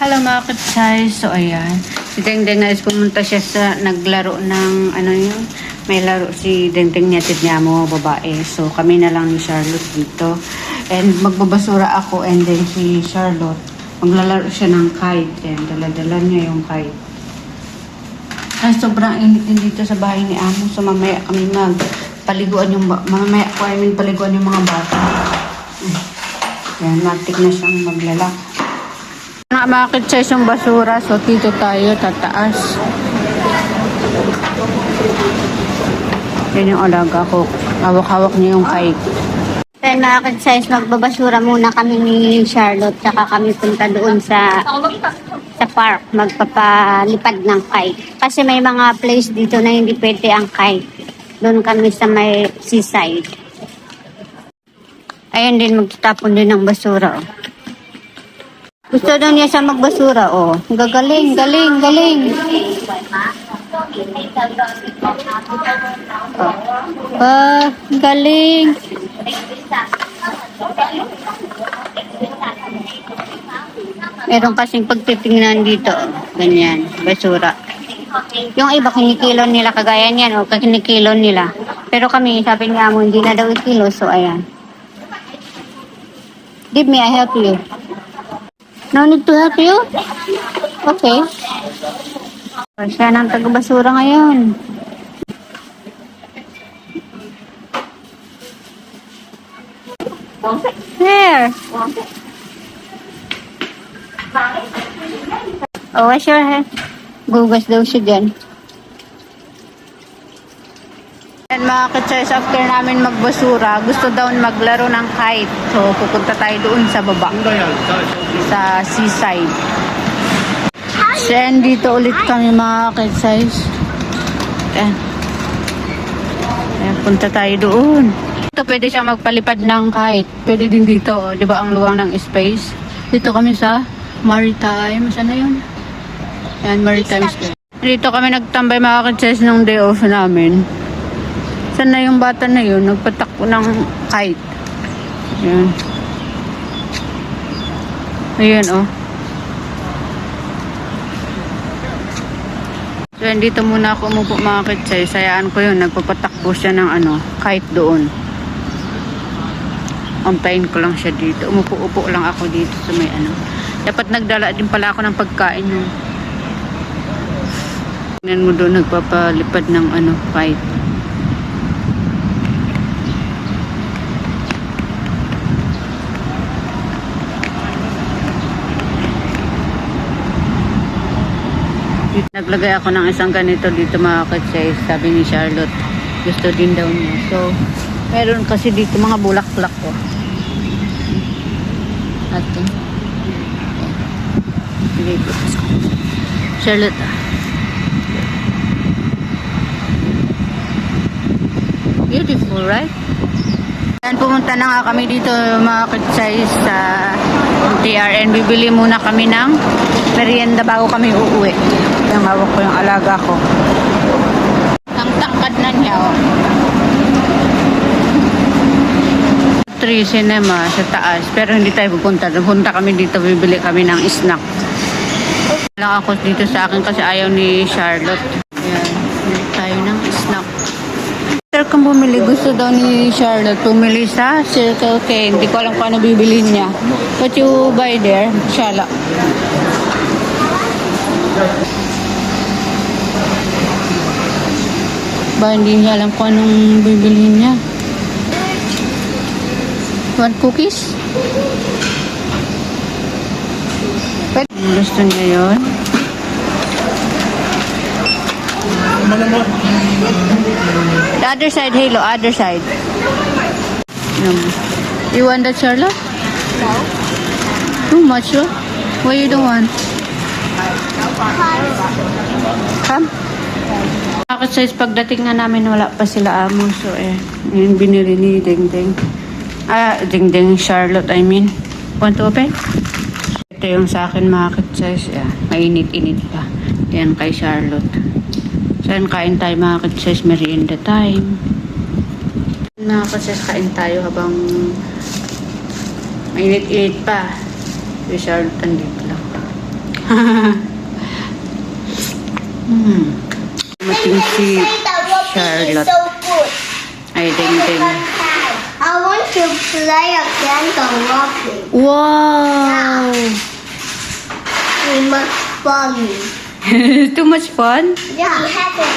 Hello mga kapsay. So ayan. Si Dengdeng na is pumunta siya sa naglaro ng ano yun. May laro si Dengdeng niya niya mo babae. So kami na lang ni Charlotte dito. And magbabasura ako and then si Charlotte maglalaro siya ng kite. Yan, dala-dala niya yung kite. Ay, sobrang init din dito sa bahay ni Amo. So mamaya kami mag paliguan yung mamaya ko I mean paliguan yung mga bata. Yan, matik na siyang maglalak. Na bakit sa isang basura, so dito tayo tataas. Yan yung alaga ko. Hawak-hawak niya yung kite. Then mga size magbabasura muna kami ni Charlotte tsaka kami punta doon sa sa park magpapalipad ng kite. Kasi may mga place dito na hindi pwede ang kite. Doon kami sa may seaside. Ayun din magtatapon din ng basura. Oh. Gusto daw niya siya magbasura, oh. Gagaling, galing, galing. Oh. Ah, galing. Meron kasing pagtitingnan dito, oh. ganyan, basura. Yung iba kinikilon nila kagaya niyan, o kinikilon nila. Pero kami, sabi nga mo, hindi na daw ikilo, so ayan. Give me, I help you. No need to help you? Okay. O, siya ng taga-basura ngayon. There. Oh, wash your hair. Gugas daw siya dyan. And mga ka-choice, after namin magbasura, gusto daw maglaro ng kite. So, pupunta tayo doon sa baba. Sa seaside. Then, dito ulit kami mga ka-choice. Ayan. Ayan, punta tayo doon. Dito pwede siya magpalipad ng kite. Pwede din dito, di ba ang luwang ng space. Dito kami sa Maritime. Saan na yun? Ayan, Maritime Square. Dito kami nagtambay mga ka-choice nung day off namin. Saan na yung bata na yun? Nagpatakbo ng kite. Ayan. Ayan, oh. So, dito muna ako umupo mga kitsay. Sayaan ko yun. Nagpapatakbo siya ng ano, kite doon. Antayin ko lang siya dito. Umupo-upo lang ako dito sa may ano. Dapat nagdala din pala ako ng pagkain. Tingnan mo doon nagpapalipad ng ano, kite. Naglagay ako ng isang ganito dito mga katsay. Sabi ni Charlotte, gusto din daw niya. So, meron kasi dito mga bulaklak ko. Ko sa kanya. Charlotte, ah. Beautiful, right? Yan, pumunta na nga kami dito mga katsay sa TRN. Bibili muna kami ng merienda bago kami uuwi. Yung hawak ko yung alaga ko. Ang tangkad na niya, oh. Tree Cinema sa taas. Pero hindi tayo pupunta. Punta kami dito, bibili kami ng snack. Lang ako dito sa akin kasi ayaw ni Charlotte. Ayan, bili tayo ng snack. Sir, kung bumili, gusto daw ni Charlotte pumili sa Circle K. Hindi ko alam kung ano bibili niya. What you buy there? Shala. Ba, hindi niya alam kung anong bibili niya. Want cookies? Gusto niya yun? The other side, Halo, other side. You want that, Charlotte? No. Too much, oh. Why you don't want? Come. Bakit size pagdating nga namin wala pa sila amo so eh yun binili ni Ding Ding ah Ding Ding Charlotte I mean want to open? ito yung sa akin mga size yeah, mainit-init pa yan kay Charlotte saan kain tayo mga size merienda time mga size kain tayo habang mainit-init pa si Charlotte andito lang hmm. Mating si Charlotte. Ay, ding ding. I want to play again the lobby. Wow! We must fun. Too much fun? Yeah.